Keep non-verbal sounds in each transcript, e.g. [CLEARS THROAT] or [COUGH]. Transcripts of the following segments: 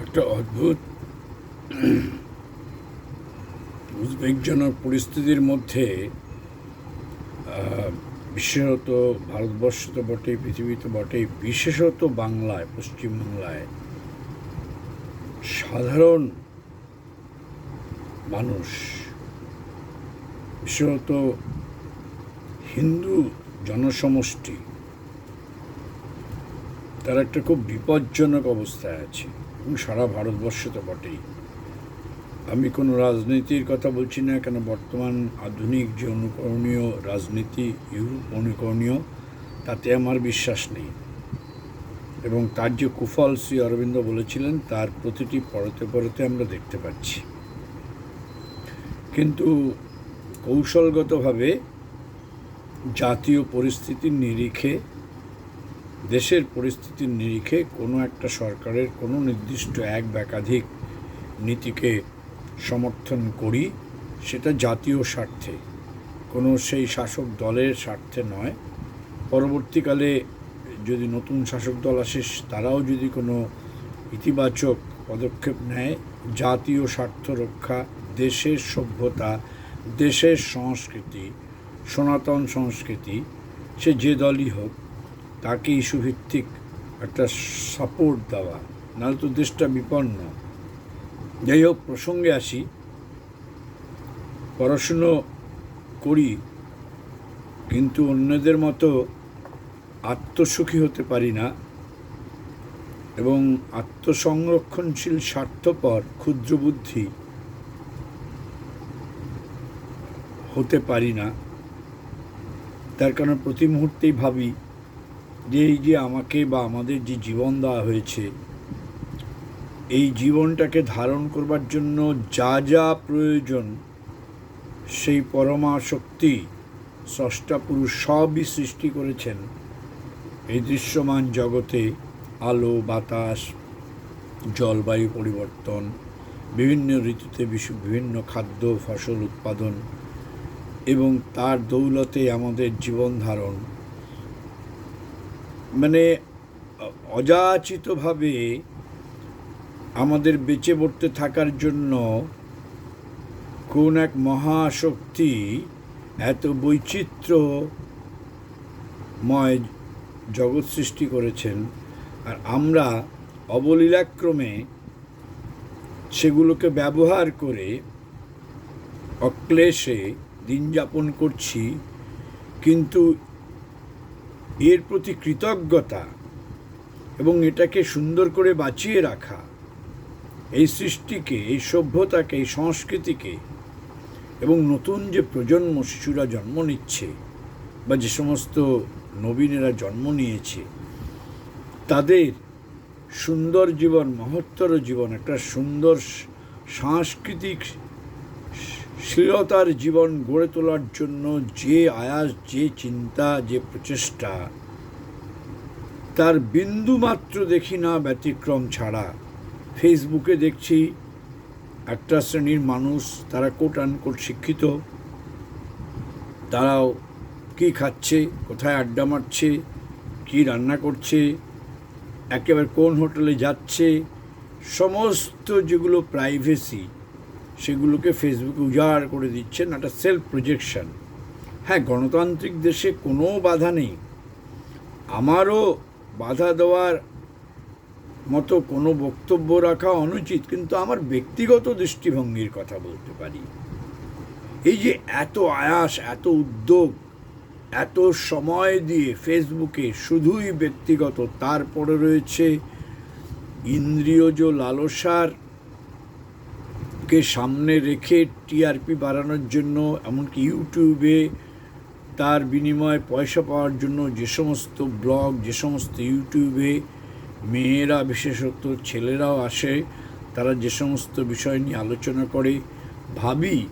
একটা অদ্ভুত [CLEARS THROAT] উদ্বেগজনক পরিস্থিতির মধ্যে বিশেষত ভারতবর্ষ তো বটেই, পৃথিবী তো বটেই, বিশেষত বাংলায়, পশ্চিমবাংলায় সাধারণ মানুষ, বিশেষত হিন্দু জনসমষ্টি, তারা একটা খুব বিপজ্জনক অবস্থায় আছে। সারা ভারতবর্ষ তো বটেই। আমি কোনো রাজনীতির কথা বলছি না, কেন বর্তমান আধুনিক যে অনুকরণীয় রাজনীতি ইউরোপ অনুকরণীয় তাতে আমার বিশ্বাস নেই। এবং তার যে কুফল শ্রী অরবিন্দ বলেছিলেন, তার প্রতিটি পরতে পরতে আমরা দেখতে পাচ্ছি। কিন্তু কৌশলগতভাবে জাতীয় পরিস্থিতির নিরিখে দেশের পরিস্থিতির নিরিখে কোনো একটা সরকারের কোনো নির্দিষ্ট এক বা একাধিক নীতিকে সমর্থন করি, সেটা জাতীয় স্বার্থে। কোনো সেই শাসক দলের স্বার্থে নয়। পরবর্তীকালে যদি নতুন শাসক দল আসে, তারাও যদি কোনো ইতিবাচক পদক্ষেপ নেয়, জাতীয় স্বার্থ রক্ষা, দেশের সভ্যতা, দেশের সংস্কৃতি, সনাতন সংস্কৃতি, সে যে দলই হোক তাকে ইস্যুভিত্তিক একটা সাপোর্ট দেওয়া। নাহলে তো দেশটা বিপন্ন। যাই হোক, প্রসঙ্গে আসি। পড়াশুনো করি, কিন্তু অন্যদের মতো আত্মসুখী হতে পারি না এবং আত্মসংরক্ষণশীল, স্বার্থপর, ক্ষুদ্র বুদ্ধি হতে পারি না। তার কারণ প্রতি মুহূর্তেই ভাবি যে এই যে আমাকে বা আমাদের যে জীবন দেওয়া হয়েছে, এই জীবনটাকে ধারণ করবার জন্য যা যা প্রয়োজন, সেই পরমা শক্তি স্রষ্টা পুরুষ সবই সৃষ্টি করেছেন এই দৃশ্যমান জগতে। আলো, বাতাস, জলবায়ু পরিবর্তন, বিভিন্ন ঋতুতে বিভিন্ন খাদ্য, ফসল উৎপাদন এবং তার দৌলতে আমাদের জীবন ধারণ মানে অযাচিতভাবে আমাদের বেঁচে পড়তে থাকার জন্য কোন এক মহাশক্তি এত বৈচিত্র্যময় জগৎ সৃষ্টি করেছেন। আর আমরা অবলীলাক্রমে সেগুলোকে ব্যবহার করে অক্লেশে দিন যাপন করছি, কিন্তু এর প্রতি কৃতজ্ঞতা এবং এটাকে সুন্দর করে বাঁচিয়ে রাখা। এই সৃষ্টিকে, এই সভ্যতাকে, এই সংস্কৃতিকে এবং নতুন যে প্রজন্ম শিশুরা জন্ম নিচ্ছে বা যে সমস্ত নবীনেরা জন্ম নিয়েছে, তাদের সুন্দর জীবন, মহত্তর জীবন, একটা সুন্দর সাংস্কৃতিক শীলতার জীবন গড়ে তোলার জন্য যে আয়াস, যে চিন্তা, যে প্রচেষ্টা, তার বিন্দু মাত্র দেখি না ব্যতিক্রম ছাড়া। ফেসবুকে দেখছি একটা শ্রেণির মানুষ, তারা কোট আনকোট শিক্ষিত। তারাও কী খাচ্ছে, কোথায় আড্ডা মারছে, কী রান্না করছে, একেবারে কোন হোটেলে যাচ্ছে, সমস্ত যেগুলো প্রাইভেসি সেগুলোকে ফেসবুকে উজাড় করে দিচ্ছেন, একটা সেলফ প্রজেকশন হ্যাঁ গণতান্ত্রিক দেশে কোনো বাধা নেই। আমারও বাধা দেওয়ার মতো কোনো বক্তব্য রাখা অনুচিত, কিন্তু আমার ব্যক্তিগত দৃষ্টিভঙ্গির কথা বলতে পারি। এই যে এত আয়াস, এত উদ্যোগ, এত সময় দিয়ে ফেসবুকে শুধুই ব্যক্তিগত, তারপরে রয়েছে ইন্দ্রিয়জ লালসার কে সামনে রেখে টিআরপি বাড়ানোর জন্য, এমনকি ইউটিউবে তার বিনিময়ে পয়সা পাওয়ার জন্য যে সমস্ত ব্লগ, যে সমস্ত ইউটিউবে মেয়েরা, বিশেষত ছেলেরাও আসে, তারা যে সমস্ত বিষয় নিয়ে আলোচনা করে, ভাবি,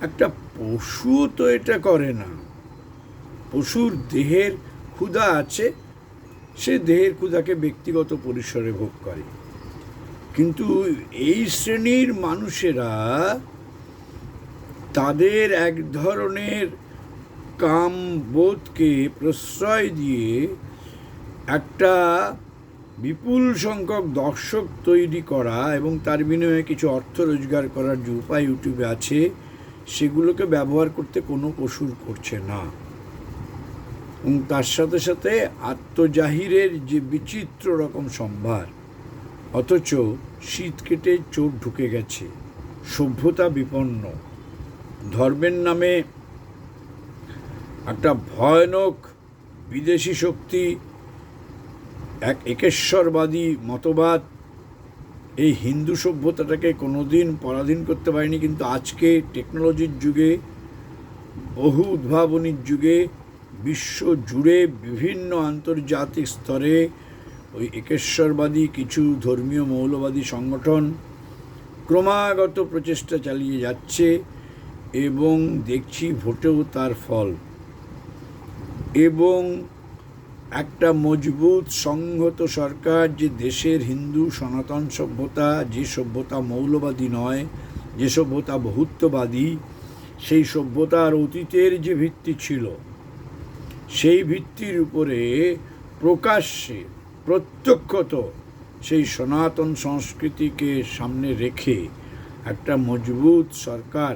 একটা পশু তো এটা করে না। পশুর দেহের ক্ষুধা আছে, সে দেহের ক্ষুধাকে ব্যক্তিগত পরিসরে ভোগ করে। কিন্তু এই শ্রেণির মানুষেরা তাদের এক ধরনের কাম বোধকে প্রশ্রয় দিয়ে একটা বিপুল সংখ্যক দর্শক তৈরি করা এবং তার বিনিময়ে কিছু অর্থ রোজগার করার যে উপায় ইউটিউবে আছে, সেগুলোকে ব্যবহার করতে কোনো কসুর করছে না। এবং তার সাথে সাথে আত্মজাহিরের যে বিচিত্র রকম সম্ভার, অথচ শীত কেটে চোট ঢুকে গেছে। সভ্যতা বিপন্ন। ধর্মের নামে একটা ভয়ানক বিদেশি শক্তি, এক একেশ্বরবাদী মতবাদ, এই হিন্দু সভ্যতাটাকে কোনোদিন পরাধীন করতে পারেনি, কিন্তু আজকে টেকনোলজির যুগে, বহু উদ্ভাবনীর যুগে, বিশ্ব জুড়ে বিভিন্ন আন্তর্জাতিক স্তরে ওই একেশ্বরবাদী কিছু ধর্মীয় মৌলবাদী সংগঠন ক্রমাগত প্রচেষ্টা চালিয়ে যাচ্ছে এবং দেখছি ভোটেও তার ফল। এবং একটা মজবুত সংহত সরকার যে দেশের হিন্দু সনাতন সভ্যতা, যে সভ্যতা মৌলবাদী নয়, যে সভ্যতা বহুত্ববাদী, সেই সভ্যতার অতীতের যে ভিত্তি ছিল, সেই ভিত্তির উপরে প্রকাশ্যে প্রত্যক্ষত সেই সনাতন সংস্কৃতিকে সামনে রেখে একটা মজবুত সরকার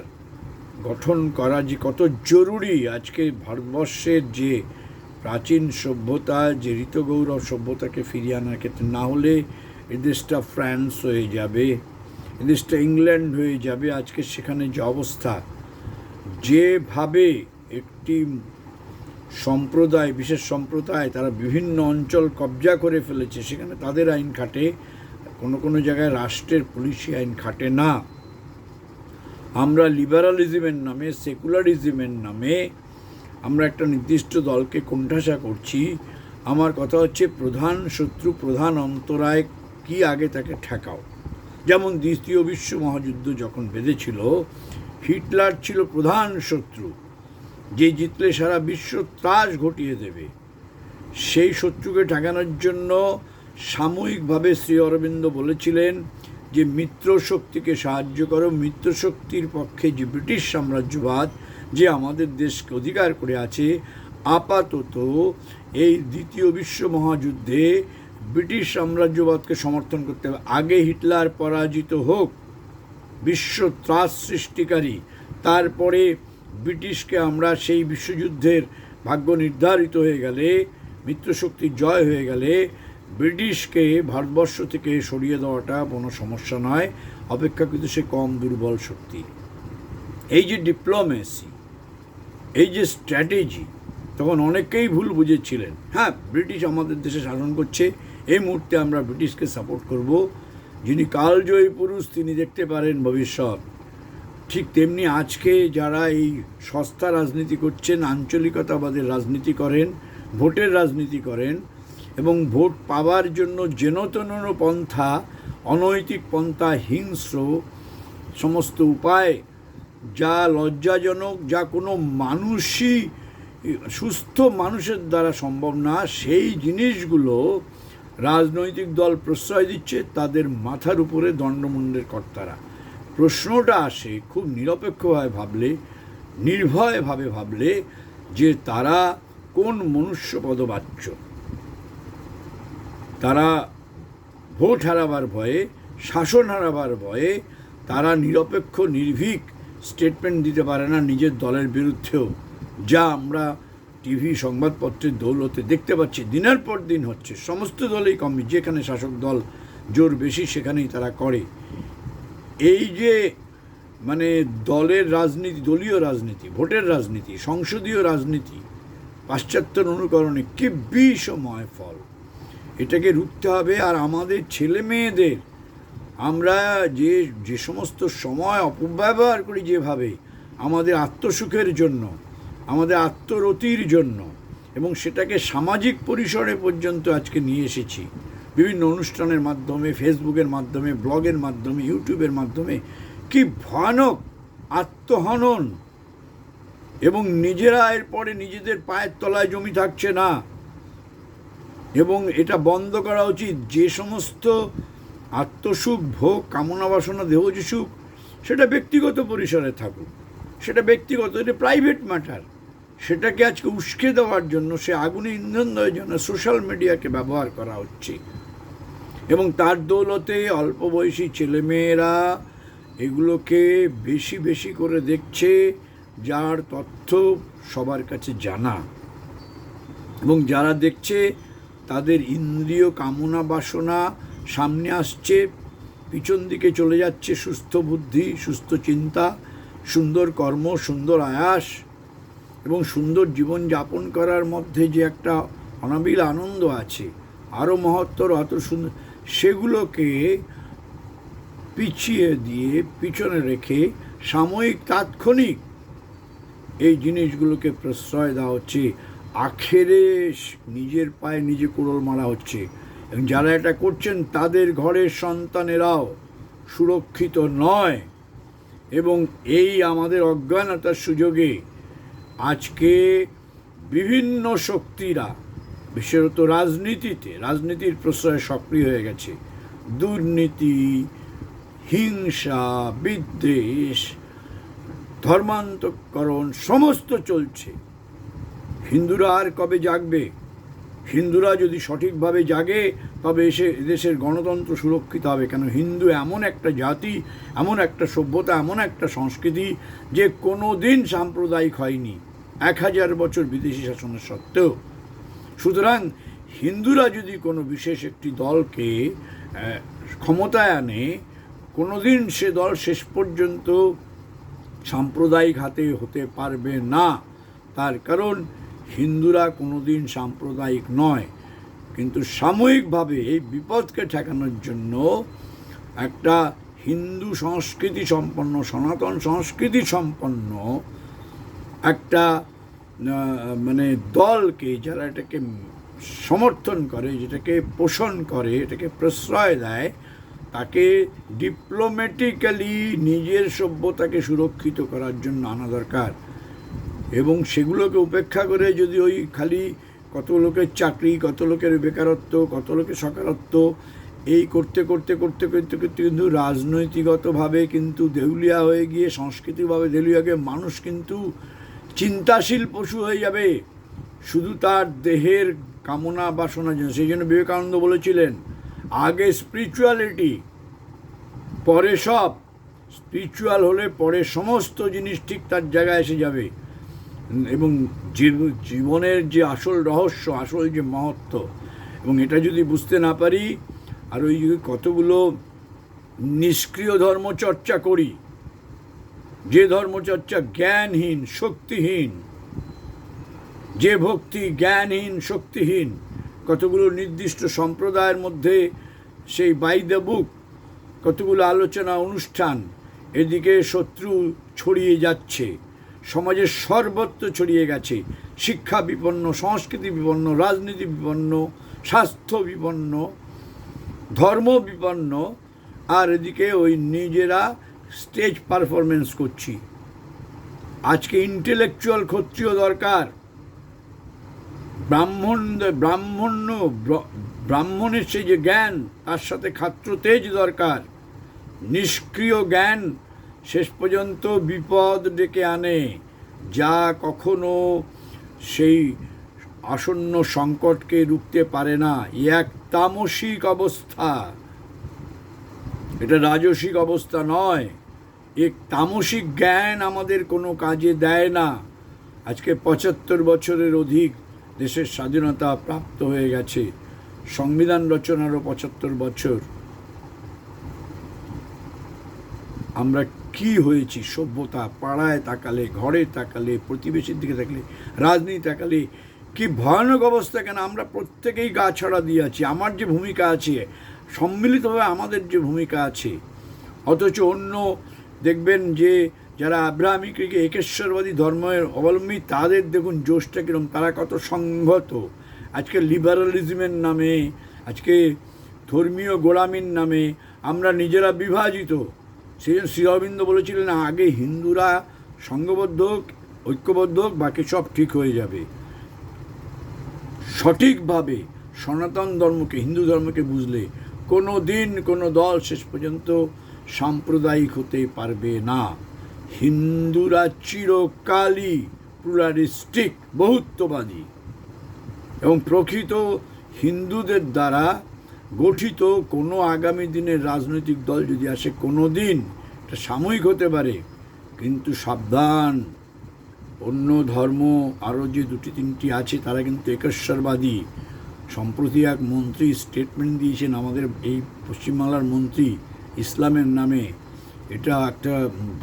গঠন করা যে কত জরুরি আজকে ভারতবর্ষের যে প্রাচীন সভ্যতা, যে ঋতগৌরব সভ্যতাকে ফিরিয়ে আনার ক্ষেত্রে, না হলে এ দেশটা ফ্রান্স হয়ে যাবে, এদেশটা ইংল্যান্ড হয়ে যাবে। আজকে সেখানে যে অবস্থা, যেভাবে একটি সম্প্রদায়, বিশেষ সম্প্রদায়, তারা বিভিন্ন অঞ্চল কবজা করে ফেলেছে। সেখানে তাদের আইন খাটে, কোনো কোনো জায়গায় রাষ্ট্রের পুলিশি আইন খাটে না। আমরা লিবারালিজমের নামে, সেকুলারিজমের নামে আমরা একটা নির্দিষ্ট দলকে কোণঠাসা করছি। আমার কথা হচ্ছে প্রধান শত্রু, প্রধান অন্তরায় কি আগে তাকে ঠেকাও? যেমন দ্বিতীয় বিশ্ব মহাযুদ্ধ যখন বেঁধেছিল, হিটলার ছিল প্রধান শত্রু। যে জিতলে সারা বিশ্ব ত্রাস ঘটিয়ে দেবে। সেই শত্রুকে ঠেকানোর জন্য সাময়িকভাবে শ্রী অরবিন্দ বলেছিলেন যে, মিত্র শক্তিকে সাহায্য করো। মিত্র শক্তির পক্ষে যে ব্রিটিশ সাম্রাজ্যবাদ যে আমাদের দেশকে অধিকার করে আছে, আপাতত এই দ্বিতীয় বিশ্ব মহাযুদ্ধে ব্রিটিশ সাম্রাজ্যবাদকে সমর্থন করতে হবে। আগে হিটলার পরাজিত হোক, বিশ্ব ত্রাস সৃষ্টিকারী, তারপরে ব্রিটিশকে আমরা সেই বিশ্বযুদ্ধের ভাগ্য নির্ধারিত হয়ে গেলে মিত্রশক্তির জয় হয়ে গেলে, ব্রিটিশকে ভারতবর্ষ থেকে সরিয়ে দেওয়াটা কোনো সমস্যা নয়। অপেক্ষাকৃত সে কম দুর্বল শক্তি। এই যে ডিপ্লোমেসি এই যে স্ট্র্যাটেজি তখন অনেকেই ভুল বুঝেছিলেন। হ্যাঁ ব্রিটিশ আমাদের দেশে শাসন করছে, এই মুহূর্তে আমরা ব্রিটিশকে সাপোর্ট করব। যিনি কালজয়ী পুরুষ, তিনি দেখতে পারেন ভবিষ্যৎ। ঠিক তেমনি আজকে যারা এই সস্তা রাজনীতি করছেন, আঞ্চলিকতাবাদের রাজনীতি করেন, ভোটের রাজনীতি করেন এবং ভোট পাওয়ার জন্য যেনতন পন্থা, অনৈতিক পন্থা, হিংস্র সমস্ত উপায়, যা লজ্জাজনক, যা কোনো মানুষই সুস্থ মানুষের দ্বারা সম্ভব না, সেই জিনিসগুলো রাজনৈতিক দল প্রশ্রয় দিচ্ছে তাদের মাথার উপরে দণ্ডমুণ্ডের কর্তারা। প্রশ্নটা আসে, খুব নিরপেক্ষভাবে ভাবলে, নির্ভয়ভাবে ভাবলে যে তারা কোন মনুষ্যপদবাচ্য। তারা ভোট হারাবার ভয়ে, শাসন হারাবার ভয়ে, তারা নিরপেক্ষ, নির্ভীক স্টেটমেন্ট দিতে পারে না নিজের দলের বিরুদ্ধেও। যা আমরা টিভি সংবাদপত্রের দৌলতে দেখতে পাচ্ছি। দিনের পর দিন হচ্ছে, সমস্ত দলেই কম যেখানে শাসক দল জোর বেশি, সেখানেই তারা করে। এই যে মানে দলের রাজনীতি, দলীয় রাজনীতি, ভোটের রাজনীতি, সংসদীয় রাজনীতি, পাশ্চাত্যের অনুকরণে কি বিষময় ফল। এটাকে রুখতে হবে আর আমাদের ছেলে মেয়েদের, আমরা যে যে সমস্ত সময় অপব্যবহার করি যেভাবে, আমাদের আত্মসুখের জন্য, আমাদের আত্মরতির জন্য, এবং সেটাকে সামাজিক পরিসরে পর্যন্ত আজকে নিয়ে এসেছি। বিভিন্ন অনুষ্ঠানের মাধ্যমে ফেসবুকের মাধ্যমে ব্লগের মাধ্যমে ইউটিউবের মাধ্যমে কি ভয়ানক আত্মহনন! এবং নিজেরা এরপরে নিজেদের পায়ের তলায় জমি থাকছে না। এবং এটা বন্ধ করা উচিত। যে সমস্ত আত্মসুখ, ভোগ, কামনা বাসনা, দেহজ সুখ, সেটা ব্যক্তিগত পরিসরে থাকুক। সেটা ব্যক্তিগত, এটা প্রাইভেট ম্যাটার সেটাকে আজকে উস্কে দেওয়ার জন্য, সে আগুনে ইন্ধন দেওয়ার জন্য সোশ্যাল মিডিয়াকে ব্যবহার করা হচ্ছে। এবং তার দৌলতে অল্প বয়সী ছেলেমেয়েরা এগুলোকে বেশি বেশি করে দেখছে, যার তথ্য সবার কাছে জানা। এবং যারা দেখছে, তাদের ইন্দ্রিয় কামনা বাসনা সামনে আসছে, পিছন দিকে চলে যাচ্ছে সুস্থ বুদ্ধি, সুস্থ চিন্তা, সুন্দর কর্ম, সুন্দর আয়াস এবং সুন্দর জীবন যাপন করার মধ্যে যে একটা অনাবিল আনন্দ আছে। আরও মহত্তর, অত সুন্দর সেগুলোকে পিছিয়ে দিয়ে পিছনে রেখে সাময়িক তাৎক্ষণিক এই জিনিসগুলোকে প্রশ্রয় দেওয়া হচ্ছে। আখেরে নিজের পায়ে নিজে কোড়ল মারা হচ্ছে। এবং যারা এটা করছেন, তাদের ঘরের সন্তানেরাও সুরক্ষিত নয়। এবং এই আমাদের অজ্ঞানতার সুযোগে আজকে বিভিন্ন শক্তিরা বিশেষত রাজনীতিতে, রাজনীতির প্রশ্রয় সক্রিয় হয়ে গেছে। দুর্নীতি, হিংসা, বিদ্বেষ ধর্মান্তকরণ সমস্ত চলছে। হিন্দুরা আর কবে জাগবে? হিন্দুরা যদি সঠিকভাবে জাগে, তবে এসে দেশের গণতন্ত্র সুরক্ষিত হবে। কেন হিন্দু এমন একটা জাতি, এমন একটা সভ্যতা, এমন একটা সংস্কৃতি যে কোনো দিন সাম্প্রদায়িক হয়নি। এক হাজার বছর বিদেশি শাসনের সত্ত্বেও। সুতরাং হিন্দুরা যদি কোনো বিশেষ একটি দলকে ক্ষমতায় আনে, কোনোদিন সে দল শেষ পর্যন্ত সাম্প্রদায়িক হাতে হতে পারবে না। তার কারণ হিন্দুরা কোনোদিন সাম্প্রদায়িক নয়। কিন্তু সাময়িকভাবে এই বিপদকে ঠেকানোর জন্য একটা হিন্দু সংস্কৃতি সম্পন্ন, সনাতন সংস্কৃতি সম্পন্ন একটা মানে দলকে যারা এটাকে সমর্থন করে, যেটাকে পোষণ করে, এটাকে প্রশ্রয় দেয়, তাকে ডিপ্লোম্যাটিক্যালি নিজের সভ্যতাকে সুরক্ষিত করার জন্য আনা দরকার। এবং সেগুলোকে উপেক্ষা করে যদি ওই খালি কত লোকের চাকরি, কত লোকের বেকারত্ব, কত লোকের সকারত্ব, এই করতে করতে করতে করতে করতে কিন্তু রাজনৈতিকগতভাবে কিন্তু দেউলিয়া হয়ে গিয়ে, সাংস্কৃতিকভাবে দেউলিয়াকে মানুষ কিন্তু চিন্তাশীল পশু হয়ে যাবে। শুধু তার দেহের কামনা বাসনা জন্য। সেই জন্য বিবেকানন্দ বলেছিলেন, আগে স্পিরিচুয়ালিটি পরে সব। স্পিরিচুয়াল হলে পরে সমস্ত জিনিস ঠিক তার জায়গায় এসে যাবে। এবং জীবনের যে আসল রহস্য, আসল যে মহত্ব, এবং এটা যদি বুঝতে না পারি, আর ওই কতগুলো নিষ্ক্রিয় ধর্মচর্চা করি যে ধর্মচর্চা জ্ঞানহীন, শক্তিহীন, যে ভক্তি জ্ঞানহীন, শক্তিহীন, কতগুলো নির্দিষ্ট সম্প্রদায়ের মধ্যে সেই বাই দ্য বুক কতগুলো আলোচনা অনুষ্ঠান এদিকে শত্রু ছড়িয়ে যাচ্ছে, সমাজের সর্বত্র ছড়িয়ে গেছে, শিক্ষা বিপন্ন, সংস্কৃতি বিপন্ন, রাজনীতি বিপন্ন, স্বাস্থ্য বিপন্ন, ধর্ম বিপন্ন, আর এদিকে ওই নিজেরা স্টেজ পারফরমেন্স করছি। আজকে ইন্টেলেকচুয়াল ক্ষত্রিয় দরকার। ব্রাহ্মণ ব্রাহ্মণ্য ব্রাহ্মণের সেই যে জ্ঞান, তার সাথে খাত্র তেজ দরকার। নিষ্ক্রিয় জ্ঞান শেষ পর্যন্ত বিপদ ডেকে আনে। যা কখনো সেই আসন্ন সংকটকে রুখতে পারে না। এক তামসিক অবস্থা। এটা রাজসিক অবস্থা নয়। এক তামসিক জ্ঞান আমাদের কোনো কাজে দেয় না। আজকে পঁচাত্তর বছরের অধিক দেশের স্বাধীনতা প্রাপ্ত হয়ে গেছে। সংবিধান রচনারও পঁচাত্তর বছর। আমরা কি হয়েছি? সভ্যতা পাড়ায় তাকালে, ঘরে তাকালে, প্রতিবেশীর দিকে তাকালে রাজনীতি তাকালে, কি ভয়ানক অবস্থা কেন? আমরা প্রত্যেকেই গা ছড়া দিয়ে আছি। আমার যে ভূমিকা আছে, সম্মিলিতভাবে আমাদের যে ভূমিকা আছে, অথচ অন্য দেখবেন যে যারা আব্রাহামিক একেশ্বরবাদী ধর্মের অবলম্বী, তাদের দেখুন জোশটা কীরকম তারা কত সংহত। আজকে লিবারালিজমের নামে, আজকে ধর্মীয় গোড়ামির নামে আমরা নিজেরা বিভাজিত। সেই জন্য শ্রী অরবিন্দ বলেছিলেন, আগে হিন্দুরা সংঘবদ্ধ হোক, ঐক্যবদ্ধ হোক, বাকি সব ঠিক হয়ে যাবে। সঠিকভাবে সনাতন ধর্মকে, হিন্দু ধর্মকে বুঝলে কোনো দিন কোনো দল শেষ পর্যন্ত সাম্প্রদায়িক হতে পারবে না। হিন্দুরা চিরকালই প্লুরালিস্টিক, বহুত্ববাদী এবং প্রকৃত হিন্দুদের দ্বারা গঠিত কোনো আগামী দিনের রাজনৈতিক দল যদি আসে কোনো দিন এটা সাময়িক হতে পারে, কিন্তু সাবধান। অন্য ধর্ম, আরও যে দুটি তিনটি আছে, তারা কিন্তু একেশ্বরবাদী। সম্প্রতি এক মন্ত্রী স্টেটমেন্ট দিয়েছেন, আমাদের এই পশ্চিমবাংলার মন্ত্রী ইসলামের নামে এটা একটা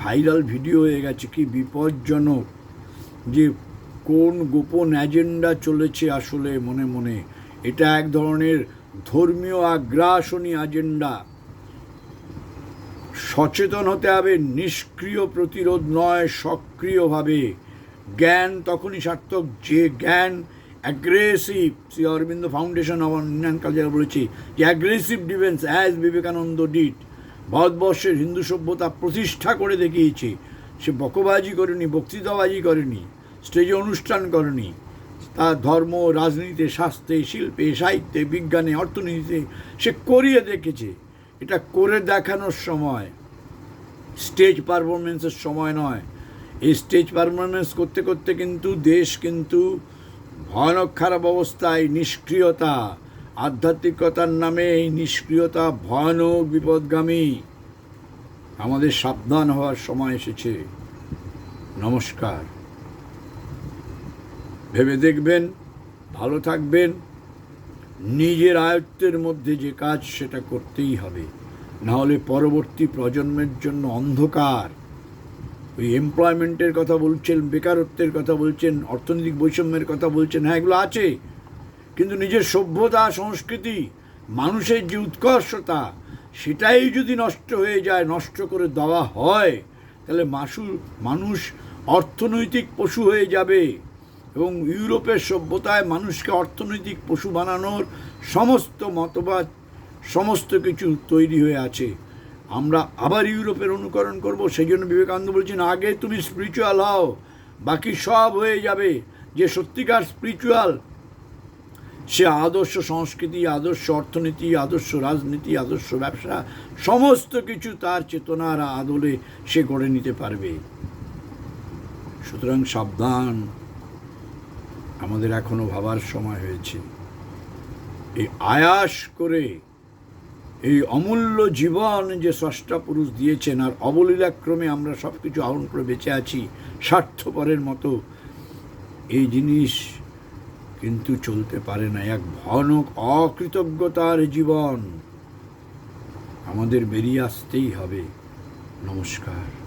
ভাইরাল ভিডিও হয়ে গেছে, কি বিপজ্জনক যে কোন গোপন এজেন্ডা চলেছে আসলে মনে মনে। এটা এক ধরনের ধর্মীয় আগ্রাসনী এজেন্ডা। সচেতন হতে হবে, নিষ্ক্রিয় প্রতিরোধ নয়, সক্রিয়ভাবে। জ্ঞান তখনই সার্থক, যে জ্ঞান অ্যাগ্রেসিভ শ্রী অরবিন্দ ফাউন্ডেশন, আমার ইন্ডিয়ান কালচার বলেছি, যে অ্যাগ্রেসিভ ডিফেন্স অ্যাজ বিবেকানন্দ ডিট ভারতবর্ষের হিন্দু সভ্যতা প্রতিষ্ঠা করে দেখিয়েছে। সে বকবাজি করেনি, বক্তৃতাবাজি করেনি স্টেজে অনুষ্ঠান করেনি। তার ধর্ম রাজনীতিতে শাস্ত্রে, শিল্পে, সাহিত্যে, বিজ্ঞানে, অর্থনীতিতে সে করিয়ে দেখেছে। এটা করে দেখানোর সময়। স্টেজ পারফরমেন্সের সময় নয়। এই স্টেজ পারফরমেন্স করতে করতে কিন্তু দেশ কিন্তু ভয়ানক খারাপ অবস্থায় নিষ্ক্রিয়তা আধ্যাত্মিকতার নামে এই নিষ্ক্রিয়তা ভয়ানক বিপদগামী। আমাদের সাবধান হওয়ার সময় এসেছে। নমস্কার। ভেবে দেখবেন, ভালো থাকবেন। নিজের আয়ত্তের মধ্যে যে কাজ সেটা করতেই হবে। নাহলে পরবর্তী প্রজন্মের জন্য অন্ধকার। ওই এমপ্লয়মেন্টের কথা বলছেন, বেকারত্বের কথা বলছেন, অর্থনৈতিক বৈষম্যের কথা বলছেন হ্যাঁ এগুলো আছে। কিন্তু নিজের সভ্যতা, সংস্কৃতি, মানুষের যে উৎকর্ষতা, সেটাই যদি নষ্ট হয়ে যায়, নষ্ট করে দেওয়া হয়, তাহলে মাসু, মানুষ অর্থনৈতিক পশু হয়ে যাবে এবং ইউরোপের সভ্যতায় মানুষকে অর্থনৈতিক পশু বানানোর সমস্ত মতবাদ, সমস্ত কিছু তৈরি হয়ে আছে। আমরা আবার ইউরোপের অনুকরণ করব। সেই জন্য বিবেকানন্দ বলছেন, আগে তুমি স্পিরিচুয়াল হও, বাকি সব হয়ে যাবে। যে সত্যিকার স্পিরিচুয়াল সে আদর্শ সংস্কৃতি, আদর্শ অর্থনীতি, আদর্শ রাজনীতি, আদর্শ ব্যবসা, সমস্ত কিছু তার চেতনার আদলে সে গড়ে নিতে পারবে। সুতরাং সাবধান। আমাদের এখনও ভাবার সময় হয়েছে। এই আয়াস করে, এই অমূল্য জীবন যে স্রষ্টা পুরুষ দিয়েছেন আর অবলীলাক্রমে আমরা সব কিছু আহরণ করে বেঁচে আছি, স্বার্থপরের মতো, এই জিনিস কিন্তু চলতে পারে না। এক ভয়ানক অকৃতজ্ঞতার জীবন। আমাদের বেরিয়ে আসতেই হবে। নমস্কার।